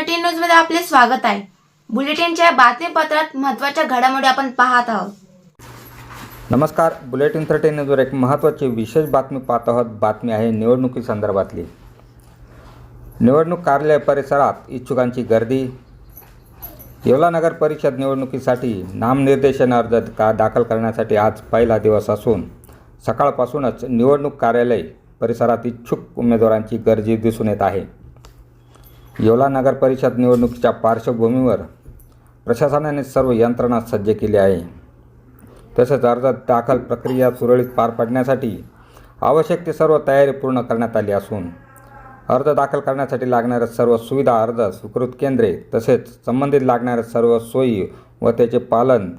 Bulletin न्यूजमध्ये आपले स्वागत आहे. बुलेटिनच्या बातमीपत्रात महत्त्वाच्या घडामोडी आपण पाहत आहोत. नमस्कार. बुलेटिन थर्टी न्यूजवर एक महत्त्वाची विशेष बातमी पाहत आहोत. बातमी आहे निवडणुकी संदर्भातली. निवडणूक कार्यालय परिसरात इच्छुकांची गर्दी. येवला नगर परिषद निवडणुकीसाठी नामनिर्देशन अर्ज का दाखल करण्यासाठी आज पहिला दिवस असून सकाळपासूनच निवडणूक कार्यालय परिसरात इच्छुक उमेदवारांची गर्दी दिसून येत आहे. येवला नगर परिषद निवडणुकीच्या पार्श्वभूमीवर प्रशासनाने सर्व यंत्रणा सज्ज केली आहे. तसेच अर्ज दाखल प्रक्रिया सुरळीत पार पाडण्यासाठी आवश्यक ती सर्व तयारी पूर्ण करण्यात आली असून अर्ज दाखल करण्यासाठी लागणाऱ्या सर्व सुविधा अर्ज स्वीकृत केंद्रे तसेच संबंधित लागणाऱ्या सर्व सोयी व त्याचे पालन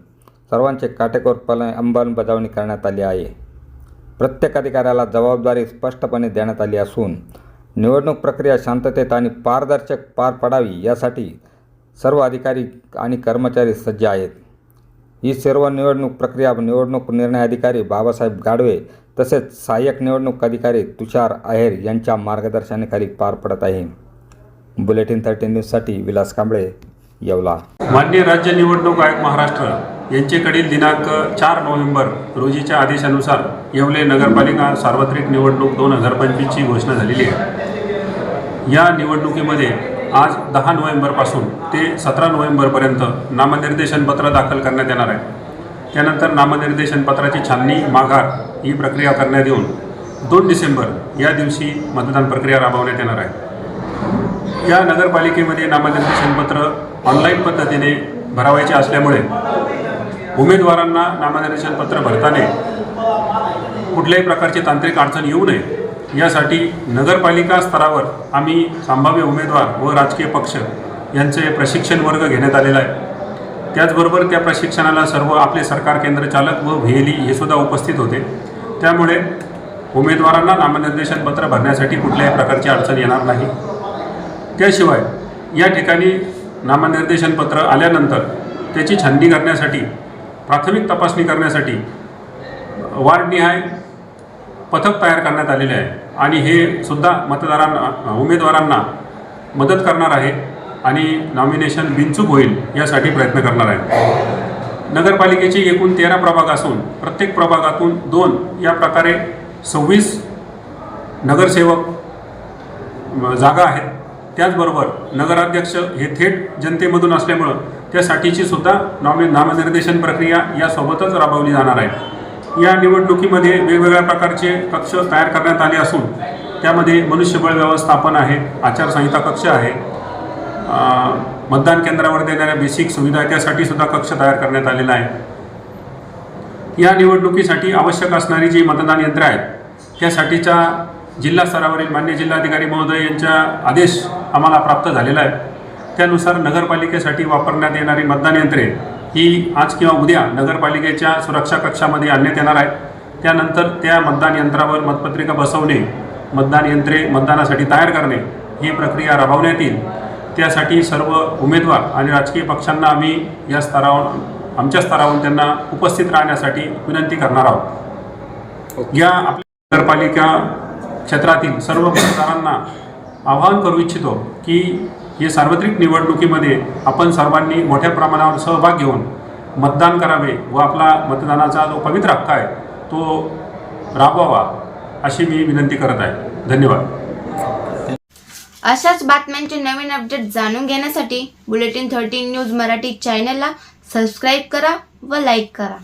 सर्वांचे काटेकोरपणे अंमलबजावणी करण्यात आली आहे. प्रत्येक अधिकाऱ्याला जबाबदारी स्पष्टपणे देण्यात आली असून निवडणूक प्रक्रिया शांततेत आणि पारदर्शक पार पडावी यासाठी सर्व अधिकारी आणि कर्मचारी सज्ज आहेत. ही सर्व निवडणूक प्रक्रिया निवडणूक निर्णय अधिकारी बाबासाहेब गाडवे तसेच सहाय्यक निवडणूक अधिकारी तुषार आहेर यांच्या मार्गदर्शनाखाली पार पडत आहे. बुलेटिन थर्टी न्यूजसाठी विलास कांबळे येवला. मान्य राज्य निवडणूक आयोग महाराष्ट्र. यांचेकडील दिनांक चार नोव्हेंबर रोजीच्या आदेशानुसार येवले नगरपालिका सार्वत्रिक निवडणूक दोन हजार पंचवीसची घोषणा झालेली आहे. या निवडणुकीमध्ये आज दहा नोव्हेंबरपासून ते सतरा नोव्हेंबरपर्यंत नामनिर्देशन पत्र दाखल करण्यात येणार आहे. त्यानंतर नामनिर्देशन पत्राची छाननी माघार ही प्रक्रिया करण्यात येऊन दोन डिसेंबर या दिवशी मतदान प्रक्रिया राबवण्यात येणार आहे. या नगरपालिकेमध्ये नामनिर्देशन पत्र ऑनलाईन पद्धतीने भरावायचे असल्यामुळे उमेदवारांना नामनिर्देशन पत्र भरताना कुठल्याही प्रकारची तांत्रिक अडचण येऊ नये. यासाठी नगरपालिका स्तरावर आम्ही संभाव्य उमेदवार व राजकीय पक्ष यांचे प्रशिक्षण वर्ग घेण्यात आलेला आहे. त्याचबरोबर त्या प्रशिक्षणाला सर्व आपले सरकार केंद्र चालक व व्हेली हे सुद्धा उपस्थित होते. त्यामुळे उमेदवारांना नामनिर्देशन पत्र भरण्यासाठी कुठल्याही प्रकारची अडचण येणार नाही. त्याशिवाय या ठिकाणी नामनिर्देशन पत्र आल्यानंतर त्याची छाननी करण्यासाठी प्राथमिक तपासणी करण्यासाठी वार्डनिहाय पथक तयार करण्यात आलेले आहे. आणि हे सुद्धा मतदारांना उमेदवारांना मदत करणार आहे आणि नॉमिनेशन बिनचूक होईल यासाठी प्रयत्न करणार आहे. नगरपालिकेचे एकूण तेरा प्रभाग असून प्रत्येक प्रभागातून दोन या प्रकारे सव्वीस नगरसेवक जागा आहेत. त्याचबरोबर नगराध्यक्ष हे थेट जनतेमधून असल्यामुळं त्यासाठीची सुद्धा नॉमि नामनिर्देशन प्रक्रिया यासोबतच राबवली जाणार आहे. या निवडणुकीमध्ये वेगवेगळ्या प्रकारचे कक्ष तयार करण्यात आले असून त्यामध्ये मनुष्यबळ व्यवस्थापन आहे आचारसंहिता कक्ष आहे मतदान केंद्रावर देणाऱ्या बेसिक सुविधा त्यासाठी सुद्धा कक्ष तयार करण्यात आलेला आहे. या निवडणुकीसाठी आवश्यक असणारी जी मतदान यंत्रं आहेत त्यासाठीच्या जिल्हा स्तरावरील मान्य जिल्हाधिकारी महोदय यांच्या आदेश आम्हाला प्राप्त झालेला आहे. त्यानुसार नगरपालिकेसाठी वापरण्यात येणारी मतदान यंत्रे ही आज किंवा उद्या नगरपालिकेच्या सुरक्षा कक्षामध्ये आणण्यात येणार आहे त्यानंतर त्या मतदान यंत्रावर मतपत्रिका बसवणे मतदान यंत्रे मतदानासाठी तयार करणे ही प्रक्रिया राबवण्यात येईल. त्यासाठी सर्व उमेदवार आणि राजकीय पक्षांना आम्ही या स्तरावर आमच्या स्तरावरून त्यांना उपस्थित राहण्यासाठी विनंती करणार आहोत. या आपल्या नगरपालिका क्षेत्रातील सर्व मतदारांना आवाहन करू इच्छितो की या सार्वत्रिक निवडणुकीमध्ये आपण सर्वांनी मोठ्या प्रमाणावर सहभाग घेऊन मतदान करावे व आपला मतदानाचा जो पवित्र हक्क आहे तो राबवावा अशी मी विनंती करत आहे. धन्यवाद. अशाच बातम्यांचे नवीन अपडेट जाणून घेण्यासाठी बुलेटिन थर्टीन न्यूज मराठी चॅनलला सबस्क्राईब करा व लाईक करा.